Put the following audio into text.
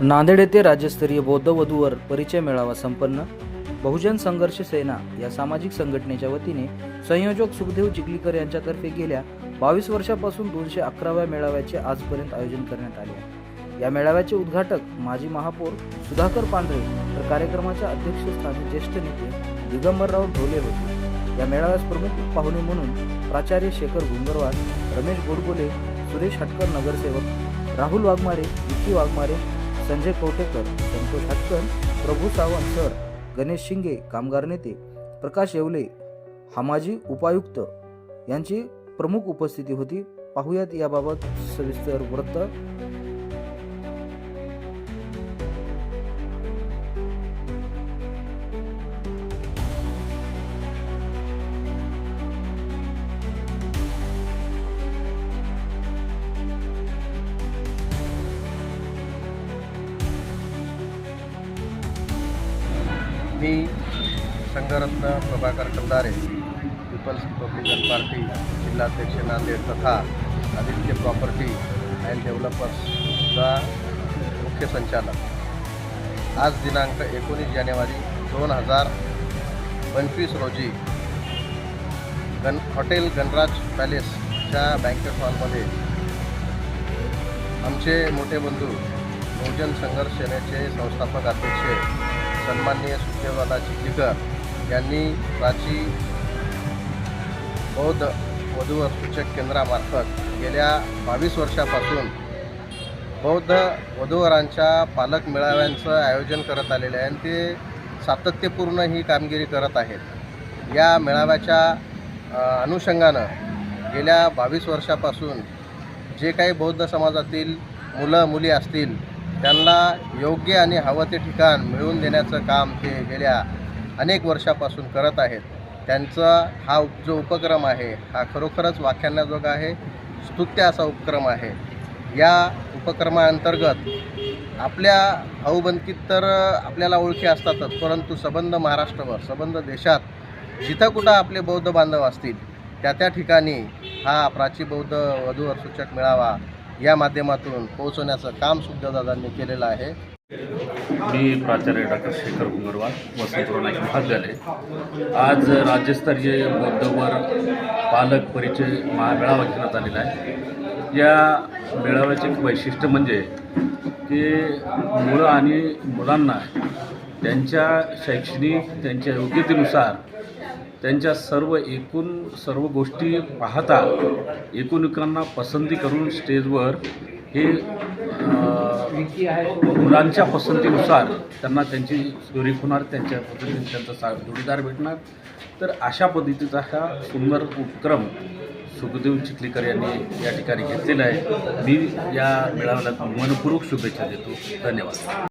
नांदेड येथे राज्यस्तरीय बौद्ध वधूवर परिचय मेळावा संपन्न. बहुजन संघर्ष सेना या सामाजिक संघटनेच्या वतीने संयोजक सुखदेव चिखलीकर यांच्यातर्फे गेल्या बावीस वर्षापासून दोनशे अकराव्या मेळाव्याचे आजपर्यंत आयोजन करण्यात आले आहे. या मेळाव्याचे उद्घाटक माजी महापौर सुधाकर पांढरे तर कार्यक्रमाच्या अध्यक्षस्थानी ज्येष्ठ नेते दिगंबरराव ढोले होते. या मेळाव्यास प्रमुख पाहुणे म्हणून प्राचार्य शेखर गुंगरवार रमेश गोडबोले सुरेश हटकर नगरसेवक राहुल वाघमारे विकी वाघमारे संजय कवटेकर संतोष हटकर प्रभू सावंत सर गणेश शिंगे कामगार नेते प्रकाश येवले हमाजी उपायुक्त. यांची प्रमुख उपस्थिती होती. पाहुयात याबाबत सविस्तर वृत्त. मी Sangharatna Prabhakar Kandare people's republican party जिल्हाध्यक्ष नांदेड तथा आदित्य प्रॉपर्टी अँड डेव्हलपर्सचा मुख्य संचालक. आज दिनांक एकोणीस जानेवारी दोन हजार पंचवीस रोजी गण हॉटेल गणराज पॅलेसच्या बँकेट हॉलमध्ये आमचे मोठे बंधू बहुजन संघर्ष सेनेचे संस्थापक अध्यक्ष सन्माननीय सुखदेवदादा चिखलीकर यांनी प्राची बौद्ध वधूवर सूचक केंद्रामार्फत गेल्या बावीस वर्षापासून बौद्ध वधूवरांच्या पालक मेळाव्यांचं आयोजन करत आलेले आहे आणि ते सातत्यपूर्ण ही कामगिरी करत आहेत. या मेळाव्याच्या अनुषंगानं गेल्या बावीस वर्षापासून जे काही बौद्ध समाजातील मुलं मुली असतील त्यांना योग्य आणि हवं ते ठिकाण मिळवून देण्याचं काम ते गेल्या अनेक वर्षापासून करत आहेत. त्यांचा हा जो उपक्रम आहे हा खरोखरच वाख्यानाजोगा आहे स्तुत्य असा उपक्रम आहे. या उपक्रमाअंतर्गत आपल्या भाऊबंदकीत तर आपल्याला ओळखी असतातच परंतु सबंध महाराष्ट्रभर सबंध देशात जिथं कुठं आपले बौद्ध बांधव असतील त्या त्या ठिकाणी हा प्राची बौद्ध वधू सूचक मेळावा या माध्यमातून पोहोचवण्याचं काम दादांनी केलेलं आहे. मी प्राचार्य डॉक्टर शेखर गुंगरवाल वसंतराव नाईक महाविद्यालय. आज राज्यस्तरीय बौद्धवर पालक परिचय महामेळावा घेण्यात आलेला आहे. या मेळाव्याचे एक वैशिष्ट्य म्हणजे की मुलं आणि मुलांना त्यांच्या शैक्षणिक त्यांच्या योग्यतेनुसार त्यांच्या सर्व एकूण सर्व गोष्टी पाहता एकूणकांना पसंती करून स्टेजवर हे मुलांच्या पसंतीनुसार त्यांना त्यांची जोडी होणार त्यांच्या पद्धतीने त्यांचा सा जोडीदार भेटणार. तर अशा पद्धतीचा हा सुंदर उपक्रम सुखदेव चिखलीकर यांनी या ठिकाणी घेतलेला आहे. मी या मेळाव्याला मनपूर्वक शुभेच्छा देतो. धन्यवाद.